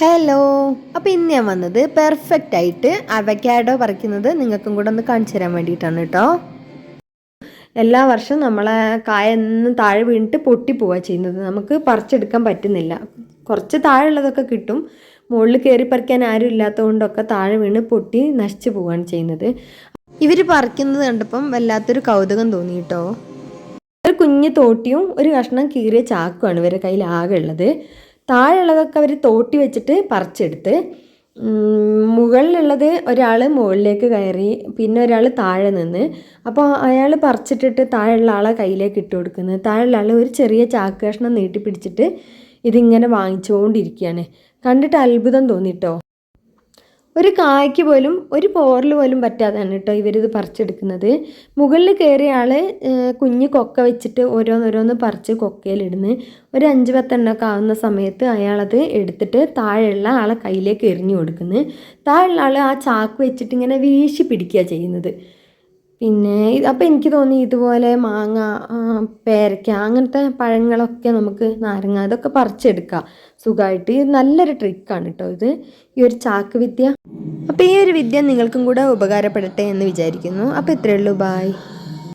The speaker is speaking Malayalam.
ഹലോ അപ്പോൾ ഇന്ന് ഞാൻ വന്നത് പെർഫെക്റ്റ് ആയിട്ട് അവക്കാഡോ പറിക്കുന്നത് നിങ്ങൾക്കും കൂടെ ഒന്ന് കാണിച്ചു തരാൻ വേണ്ടിയിട്ടാണ് കേട്ടോ. എല്ലാ വർഷവും നമ്മളെ കായ എന്നും താഴെ വീണിട്ട് പൊട്ടിപ്പോവുക ചെയ്യുന്നത്. നമുക്ക് പറിച്ചെടുക്കാൻ പറ്റുന്നില്ല. കുറച്ച് താഴെയുള്ളതൊക്കെ കിട്ടും. മുകളിൽ കയറി പറിക്കാൻ ആരും ഇല്ലാത്തതുകൊണ്ടൊക്കെ താഴെ വീണ് പൊട്ടി നശിച്ചു പോവാണ് ചെയ്യുന്നത്. ഇവർ പറിക്കുന്നത് കണ്ടപ്പം വല്ലാത്തൊരു കൗതുകം തോന്നി കേട്ടോ. ഒരു കുഞ്ഞു തോട്ടിയും ഒരു കഷ്ണം കീറിയ ചാക്കുമാണ് ഇവരുടെ കയ്യിൽ ആകെ ഉള്ളത്. താഴെയുള്ളതൊക്കെ അവർ തോട്ടി വെച്ചിട്ട് പറിച്ചെടുത്ത് മുകളിലുള്ളത് ഒരാൾ മുകളിലേക്ക് കയറി പിന്നെ ഒരാൾ താഴെ നിന്ന്. അപ്പോൾ അയാൾ പറിച്ചിട്ടിട്ട് താഴെയുള്ള ആളെ കയ്യിലേക്ക് ഇട്ട് കൊടുക്കുന്നത് താഴെയുള്ള ആൾ ഒരു ചെറിയ ചാക്ക് കഷ്ണം നീട്ടി പിടിച്ചിട്ട് ഇതിങ്ങനെ വാങ്ങിച്ചുകൊണ്ടിരിക്കുകയാണ്. കണ്ടിട്ട് അത്ഭുതം തോന്നിട്ടോ? ഒരു കായ്ക്ക് പോലും ഒരു പോറൽ പോലും പറ്റാതെയാണ് കേട്ടോ ഇവരിത് പറിച്ചെടുക്കുന്നത്. മുകളിൽ കയറിയ ആൾ കുഞ്ഞ് കൊക്ക വെച്ചിട്ട് ഓരോന്നോരോന്ന് പറിച്ച് കൊക്കയിലിടുന്ന്. ഒരു അഞ്ച് പത്തെണ്ണമൊക്കെ ആവുന്ന സമയത്ത് അയാളത് എടുത്തിട്ട് താഴെയുള്ള ആളെ കയ്യിലേക്ക് എറിഞ്ഞു കൊടുക്കുന്നു. താഴെയുള്ള ആൾ ആ ചാക്ക് വെച്ചിട്ട് ഇങ്ങനെ വീശി പിടിക്കുക ചെയ്യുന്നത്. പിന്നെ അപ്പം എനിക്ക് തോന്നി ഇതുപോലെ മാങ്ങ പേരയ്ക്ക അങ്ങനത്തെ പഴങ്ങളൊക്കെ നമുക്ക് നാരങ്ങ ഇതൊക്കെ പറിച്ചെടുക്കാം. സുഖമായിട്ട് ഇത് നല്ലൊരു ട്രിക്കാണ് കേട്ടോ ഇത്. ഈ ഒരു ചാക്ക് വിദ്യ. അപ്പോൾ ഈ ഒരു വിദ്യ നിങ്ങൾക്കും കൂടെ ഉപകാരപ്പെടട്ടെ എന്ന് വിചാരിക്കുന്നു. അപ്പോൾ ഇത്രയേ ഉള്ളൂ. ബായ്